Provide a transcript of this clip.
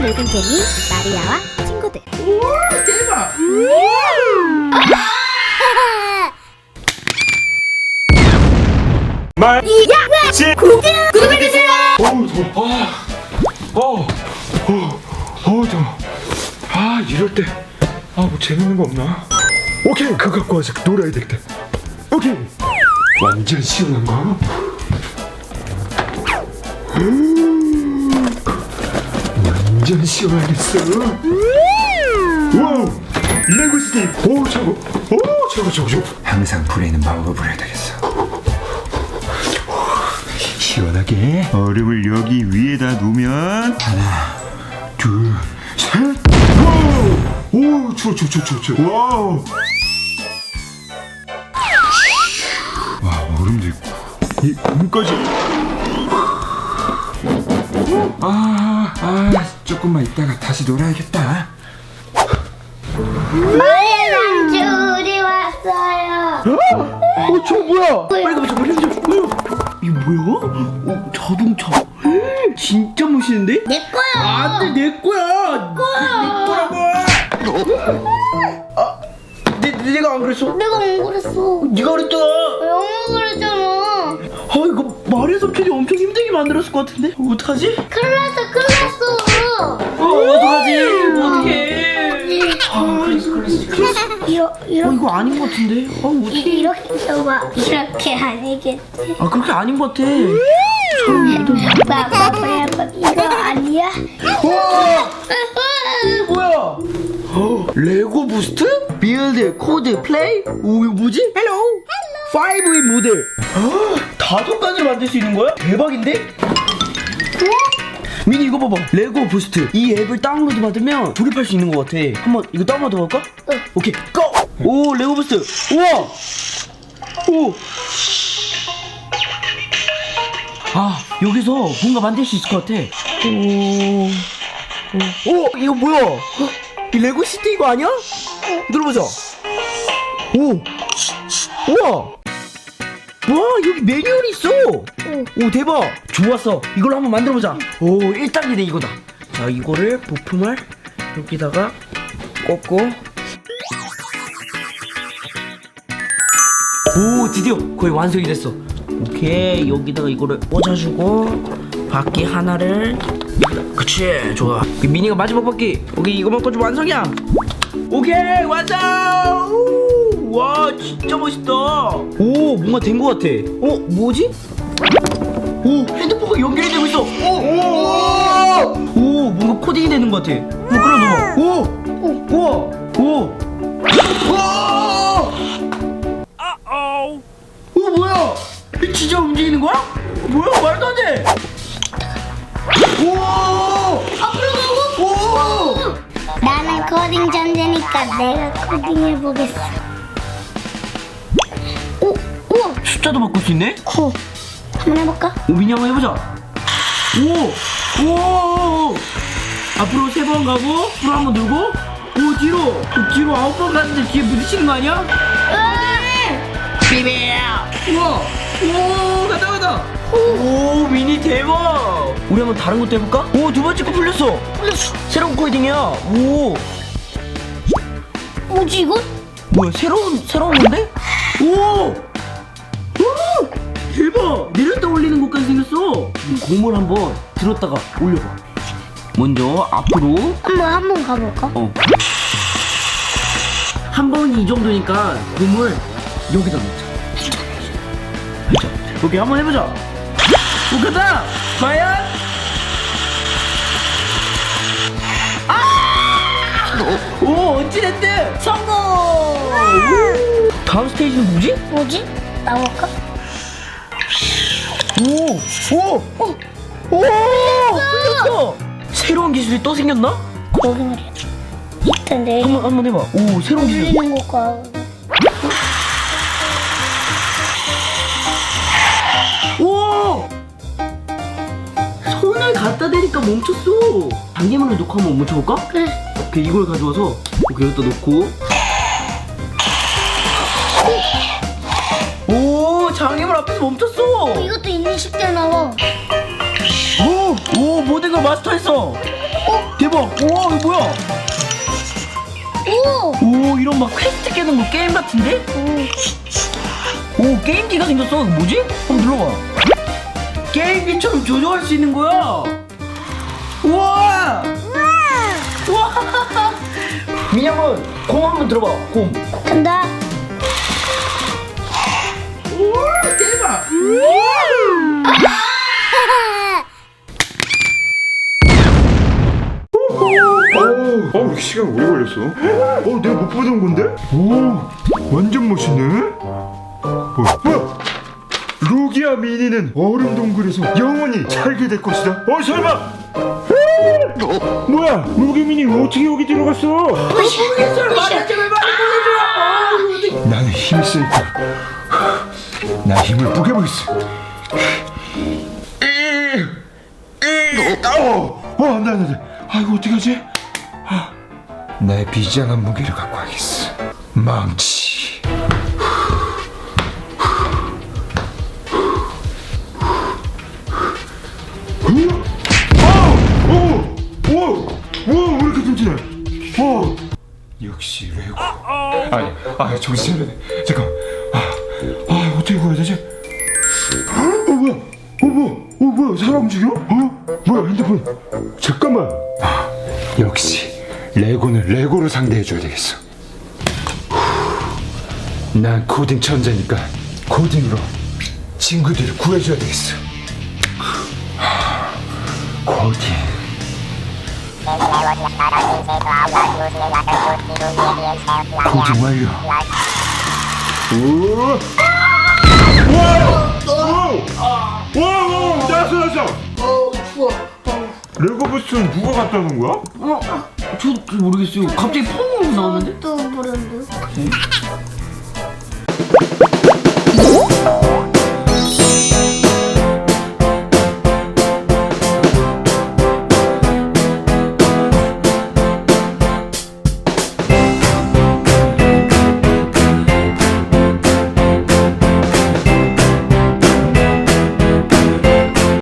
놀던 개미 마리아와 친구들. 대박! 말, 지, 구독해주세요. 어우, 더워. 아, 어, 어, 어, 더워. 아, 이럴 때, 아, 뭐 재밌는 거 없나? 오케이, 그거 갖고 와서 놀아야 되겠다. 오케이. 완전 시원한 거. 음, 완전 시원하겠어. 와우, 레고 스틱. 오, 저거, 오, 저거, 저거, 저거. 항상 불에 있는 마법을 불어야 되겠어. 시원하게 얼음을 여기 위에다 놓으면 하나 둘 셋 와우 오 추워 추워 추워 추워 추워 와우 와 얼음도 있고 이 물까지 아, 아 조금만 있다가 다시 놀아야겠다 마리아 삼촌이 왔어요. 어, 저 뭐야? 빨리 가보자, 빨리 가보자. 어, 이거 뭐야? 어, 자동차. 에, 진짜 멋있는데? 내 거야. 안 돼, 내 거야. 내 거라고. 아, 내, 내가 안 그랬어? 내가 안 그랬어. 네가 그랬잖아. 영어 그랬잖아. 아, 이거 마리아 삼촌이 엄청 힘들게 만들었을 것 같은데? 어떡하지? 큰일 났어, 큰일 났어. 어, 어떡하지? 어떡해. 아, 그랬어, 그랬어. 이러, 어, 이러, 이거 아닌 것 같은데? 아, 어떡해. 이렇게. 이렇게 아니겠지. 아, 그렇게 아닌 것 같아. 봐봐, 봐봐. 이거 아니야? 우와! 뭐야? 어, 레고 부스트? 빌드, 코드, 플레이? 오, 이거 뭐지? 헬로! 5인 모델. 어, 다섯 가지를 만들 수 있는 거야? 대박인데? 미니 이거 봐봐. 레고 부스트. 이 앱을 다운로드 받으면 조립할 수 있는 것 같아. 한번 이거 다운로드 해볼까? 응. 오케이, 고! 오, 레고 부스트. 우와! 오! 아, 여기서 뭔가 만들 수 있을 것 같아. 오. 오, 이거 뭐야? 이 레고 시티 이거 아니야? 눌러보자. 오, 우와. 와, 여기 매뉴얼이 있어. 오, 대박. 좋았어. 이걸로 한번 만들어보자. 오, 1단계네, 이거다. 자, 이거를 부품을 여기다가 꽂고. 오, 드디어 거의 완성이 됐어. 오케이, 여기다가 이거를 꽂아주고, 바퀴 하나를 그치 좋아 이 미니가 마지막 바퀴 오케이 이거만 꽂으면 완성이야 오케이 완성 우, 와 진짜 멋있다. 오 뭔가 된 것 같아. 어 뭐지? 오 핸드폰과 연결이 되고 있어. 오 오 오, 뭔가 코딩이 되는 것 같아. 뭐 그래 오 우와. 오. 우와. 오 뭐야? 이 진짜 움직이는 거야? 뭐야? 말도 안 돼. 우와. 앞으로 가고? 오. 나는 코딩 천재니까 내가 코딩해 보겠어. 숫자도 바꿀 수 있네? 코. 한번 해볼까? 오 미니 한번 해보자. 오 오 앞으로 세 번 가고 앞으로 한번 들고. 오 뒤로. 오, 뒤로 아홉 번 갔는데 뒤에 부딪히는 거 아니야? 비비 우와. 오 가다 가다 오 미니 대박. 우리 한번 다른 것도 해볼까? 오 두 번째 거 풀렸어. 새로운 코딩이야. 오. 뭐지 이거? 뭐야 새로운 새로운 건데? 오! 오! 대박! 내렸다 올리는 것까지 생겼어. 이 고물 한번 들었다가 올려봐. 먼저 앞으로 한번 한 번 가볼까? 어. 한 번이 이 정도니까 고물 여기다 넣자. 그죠? 오케이 한번 해보자. 오 가자. 과연? 아! 오 어찌됐든 성공. 오. 다음 스테이지는 뭐지? 뭐지? 나볼까? 오! 오! 오! 오! 풀렸어! 새로운 기술이 또 생겼나? 거기 말이야. 일단 내 한번 한번 해봐. 오, 새로운 기술. 올리는 것과 오! 손을 갖다 대니까 멈췄어. 단계문을 놓고 한번 멈춰볼까? 그래. 오케이, 이걸 가져와서 오케이, 여기다 놓고. 장애물 앞에서 멈췄어. 이것도 인식 때 나와. 오, 오, 모든 걸 마스터했어. 어? 대박 우와 이거 뭐야 오! 오 이런 막 퀘스트 깨는 거 게임 같은데? 오 게임기가 생겼어 이거 뭐지? 한번 눌러봐 게임기처럼 조정할 수 있는 거야 우와 우와 민영은 곰 한번 들어봐 곰 간다. 걸렸어. 어, 내가 못 보던 건데? 오, 완전 멋있네. 어, 뭐야? 루기아 미니는 얼음 동굴에서 영원히 살게 될 것이다. 어, 설마? 어, 뭐야? 루기 미니 어떻게 여기 들어갔어? 보내줘 나는 힘이 세니까. 나 힘을 뿌겨보겠어. 어, 어, 안 돼, 안 돼, 안 돼. 아, 이거 어떡하지? 아, 내 비장한 무게를 갖고 와야겠어. 망치. 어, 어, 오, 오, 왜 이렇게 튼튼해? 어, 역시 레고. 아니, 아, 정신 차려야 돼. 잠깐. 아, 아, 어떻게 구해야 되지? 어, 뭐야? 어, 뭐야? 어, 뭐야? 사람 움직여? 어? 뭐야? 핸드폰. 잠깐만. 아, 역시 레고는 레고로 상대해줘야 되겠어. 후, 난 코딩 천재니까 코딩으로 친구들을 구해줘야 되겠어. 하, 코딩. 코딩 완료. 오! 와! 오! 와! 와! 나왔어 나왔어! 어 레고 부스는 누가 갖다 놓은 거야? 어? 저, 저 모르겠어요 갑자기 퐁 나오는데? 또 모른다.